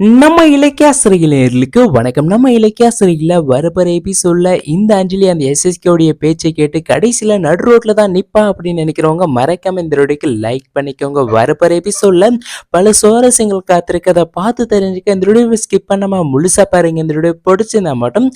நம்ம இலக்கியாசிரியர்களுக்கு வணக்கம். நம்ம இலக்கியாசிரியில் வரப்போற எபிசோடில் இந்த அஞ்சலி அந்த எஸ்எஸ்கேவுடைய பேச்சை கேட்டு கடைசியில் நடு ரோட்டில் தான் நிற்பா அப்படின்னு நினைக்கிறவங்க மறக்காம இந்த வீடியோக்கு லைக் பண்ணிக்கோங்க. வரப்போற எபிசோடில் பல சுவாரஸ்யங்கள் காத்திருக்கதை பார்த்து தெரிஞ்சுக்க இந்த வீடியோவை ஸ்கிப் பண்ணாமல் முழுசா பாருங்க. இந்த வீடியோ பிடிச்சிருந்தா மட்டும்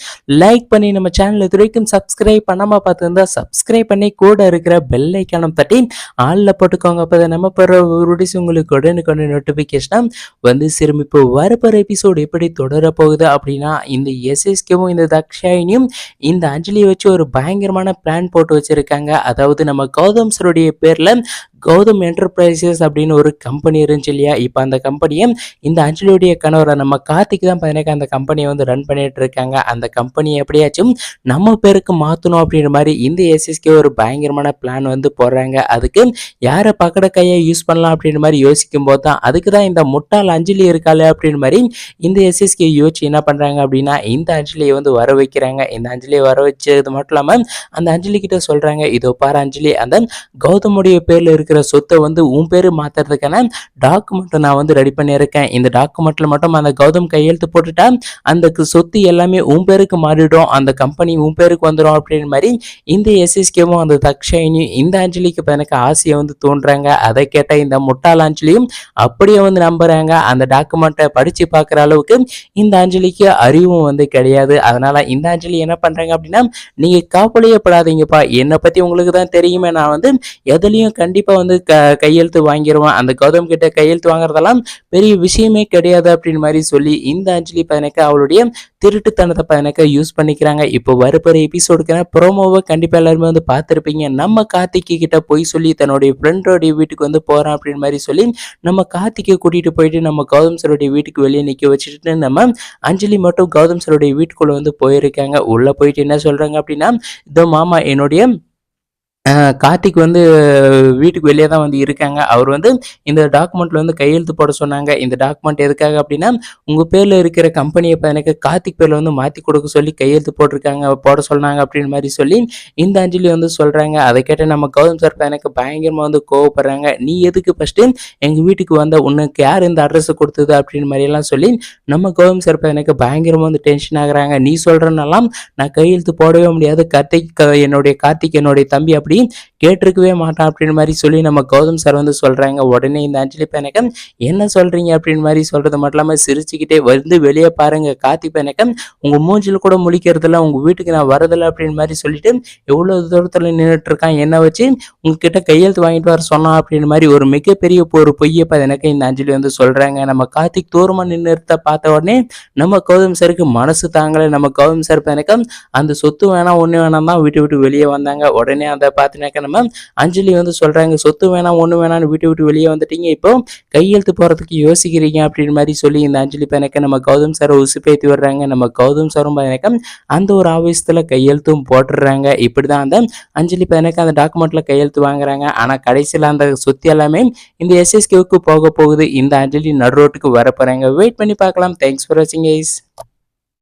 லைக் பண்ணி நம்ம சேனலில் துறைக்கும் சப்ஸ்கிரைப் பண்ணாமல் பார்த்துருந்தா சப்ஸ்கிரைப் பண்ணி கூட இருக்கிற பெல் ஐக்கானம் தட்டி ஆளில் போட்டுக்கோங்க. அப்போ நம்ம போகிற வீடியோஸ் உங்களுக்கு உடனுக்குடனே நோட்டிஃபிகேஷனாக வந்து சிறுமிப்பு வரப்போகிற எபிசோடு எப்படி தொடர போகுது அப்படின்னா இந்த எஸ்எஸ்கேவும் இந்த தக்ஷாயினியும் இந்த அஞ்சலியை வச்சு ஒரு பயங்கரமான பிளான் போட்டு வச்சிருக்காங்க. அதாவது நம்ம கௌதம் சருடைய பேர்ல கௌதம் என்டர்பிரைசஸ் அப்படின்னு ஒரு கம்பெனி இருந்துச்சு இல்லையா? இப்போ அந்த கம்பெனியை இந்த அஞ்சலியுடைய கணவரை நம்ம கார்த்திக் தான் பார்த்தீங்கன்னா அந்த கம்பெனியை வந்து ரன் பண்ணிட்டு இருக்காங்க. அந்த கம்பெனியை எப்படியாச்சும் நம்ம பேருக்கு மாற்றணும் அப்படின்ற மாதிரி இந்த எஸ்எஸ்கே ஒரு பயங்கரமான பிளான் வந்து போடுறாங்க. அதுக்கு யாரை பக்கட கையை யூஸ் பண்ணலாம் அப்படின்ற மாதிரி யோசிக்கும் போது தான் அதுக்கு தான் இந்த முட்டாள் அஞ்சலி இருக்காளே அப்படின்ற மாதிரி இந்த எஸ்எஸ்கே யோசிச்சு என்ன பண்ணுறாங்க அப்படின்னா இந்த அஞ்சலியை வந்து வர வைக்கிறாங்க. இந்த அஞ்சலியை வர வச்சது மட்டும் இல்லாமல் அந்த அஞ்சலி கிட்ட சொல்கிறாங்க இதோ பாரு அஞ்சலி அந்த கௌதமுடைய பேரில் இருக்கிற சொத்தை வந்து உன் பேர் மாற்றுறதுக்கான டாக்குமெண்ட்டை நான் வந்து ரெடி பண்ணியிருக்கேன். இந்த டாக்குமெண்ட்டில் மட்டும் அந்த கௌதம் கையெழுத்து போட்டுட்டா அந்த சொத்து எல்லாமே உன் பேருக்கு மாறிடும். அந்த கம்பெனி உன் பேருக்கு வந்துடும் அப்படின்ற மாதிரி இந்த எஸ்எஸ்கேவும் அந்த தக்ஷாயினியும் இந்த அஞ்சலிக்கு எனக்கு ஆசையை வந்து தோன்றாங்க அதை கேட்ட இந்த முட்டாள் அஞ்சலியும் அப்படியே வந்து நம்புறாங்க. அந்த டாக்குமெண்ட்டை படிச்சு பார்க்குற அளவுக்கு இந்த அஞ்சலிக்கு அறிவும் வந்து கிடையாது. அதனால இந்த அஞ்சலி என்ன பண்றாங்க அப்படின்னா நீங்க கவலையே படாதீங்கப்பா. என்னை பத்தி உங்களுக்கு தான் தெரியுமே. நான் வந்து எதுலயும் கண்டிப்பா வந்து க கையெழுத்து வாங்கிடுவேன் அந்த கௌதம் கிட்ட கையெழுத்து வாங்குறதெல்லாம் பெரிய விஷயமே கிடையாது அப்படின்னு மாதிரி சொல்லி இந்த அஞ்சலி பையனுக்கு அவளுடைய திருட்டுத்தனத்தை பதினக்க யூஸ் பண்ணிக்கிறாங்க. இப்போ வரப்போற எபிசோடுக்கான ப்ரோமோவை கண்டிப்பாக எல்லாருமே வந்து பார்த்துருப்பீங்க. நம்ம கார்த்திகை கிட்ட போய் சொல்லி தன்னுடைய ஃப்ரெண்டோடைய வீட்டுக்கு வந்து போகிறான் அப்படின்னு மாதிரி சொல்லி நம்ம கார்த்திகை கூட்டிகிட்டு போயிட்டு நம்ம கௌதம் சருடைய வீட்டுக்கு வெளியே நிற்க வச்சுட்டு நம்ம அஞ்சலி மட்டும் கௌதம் சருடைய வீட்டுக்குள்ளே வந்து போயிருக்காங்க. உள்ளே போயிட்டு என்ன சொல்கிறாங்க அப்படின்னா இதோ மாமா என்னுடைய கார்த்திக் வந்து வீட்டுக்கு வெளியே தான் வந்து இருக்காங்க. அவர் வந்து இந்த டாக்குமெண்ட்ல வந்து கையெழுத்து போட சொன்னாங்க. இந்த டாக்குமெண்ட் எதுக்காக அப்படின்னா உங்க பேர்ல இருக்கிற கம்பெனியை இப்போ எனக்கு கார்த்திக் பேர்ல வந்து மாத்தி கொடுக்க சொல்லி கையெழுத்து போட்டிருக்காங்க போட சொன்னாங்க அப்படின்னு மாதிரி சொல்லி இந்த அஞ்சலி வந்து சொல்றாங்க. அதை கேட்ட நம்ம கௌதம் சார் எனக்கு பயங்கரமா வந்து கோவப்படுறாங்க. நீ எதுக்கு ஃபர்ஸ்ட் எங்க வீட்டுக்கு வந்த உனக்கு யார் இந்த அட்ரஸ் கொடுத்தது அப்படின்னு மாதிரி எல்லாம் சொல்லி நம்ம கௌதம் சார் எனக்கு பயங்கரமா வந்து டென்ஷன் ஆகுறாங்க. நீ சொல்றனெல்லாம் நான் கையெழுத்து போடவே முடியாது. கார்த்திக் என்னுடைய கார்த்திக் என்னுடைய தம்பி அப்படி கேட்டிருக்கவே மாட்டான் அப்படின்னு மாதிரி சொல்லி நம்ம கௌதம் சார் வந்து சொல்றாங்க. உடனே இந்த அஞ்சலி பையனக்கம் என்ன சொல்றீங்க? அப்படின்னு மாதிரி சொல்றது மட்டும் இல்லாம சிரிச்சுக்கிட்டே வந்து வெளியே பாருங்க. காத்தி பையனக்கம் உங்க மூஞ்சில் கூட முழிக்கிறதில்ல உங்க வீட்டுக்கு நான் வரதில்லை அப்படின்னு மாதிரி சொல்லிட்டு எவ்வளவு தூரத்துல நின்றுட்டு இருக்கான். என்ன வச்சு உங்ககிட்ட கையெழுத்து வாங்கிட்டு வர சொன்னான் அப்படின்னு மாதிரி ஒரு மிகப்பெரிய ஒரு பொய்யை எனக்கு இந்த அஞ்சலி வந்து சொல்றாங்க. நம்ம கார்த்திக் தூரமா நின்றுத்த பார்த்த உடனே நம்ம கௌதம் சாருக்கு மனசு தாங்கல. நம்ம கௌதம் சார் எனக்கு அந்த சொத்து வேணாம் ஒண்ணு வேணாம் தான் வீட்டு விட்டு வெளியே வந்தாங்க. உடனே அந்த பார்த்தீங்கன்னாக்கா நம்ம அஞ்சலி வந்து சொல்றாங்க சொத்து வேணாம் ஒண்ணு வேணாம்னு வீட்டு விட்டு வெளியே வந்துட்டீங்க. இப்போ கையெழுத்து போறதுக்கு யோசிக்கிறீங்க அப்படின்னு மாதிரி சொல்லி இந்த அஞ்சலி பையனுக்கு நம்ம கௌதம் சாரை உசுப்பேத்தி விடுறாங்க. நம்ம கௌதம் சாரும் பையனுக்கு அந்த ஒரு ஆவேசத்தில் கையெழுத்தும் போட்டுடுறாங்க. இப்படிதான் அந்த அஞ்சலி பையனுக்கு அந்த டாக்குமெண்ட்ல கையெழுத்து வாங்குறாங்க. ஆனா கடைசியில அந்த சொத்து எல்லாமே இந்த எஸ்எஸ்கேவுக்கு போக போகுது. இந்த அஞ்சலி நடு ரோட்டுக்கு வர போறாங்க. வெயிட் பண்ணி பார்க்கலாம். தேங்க்ஸ் ஃபார் வாட்சிங் கைஸ்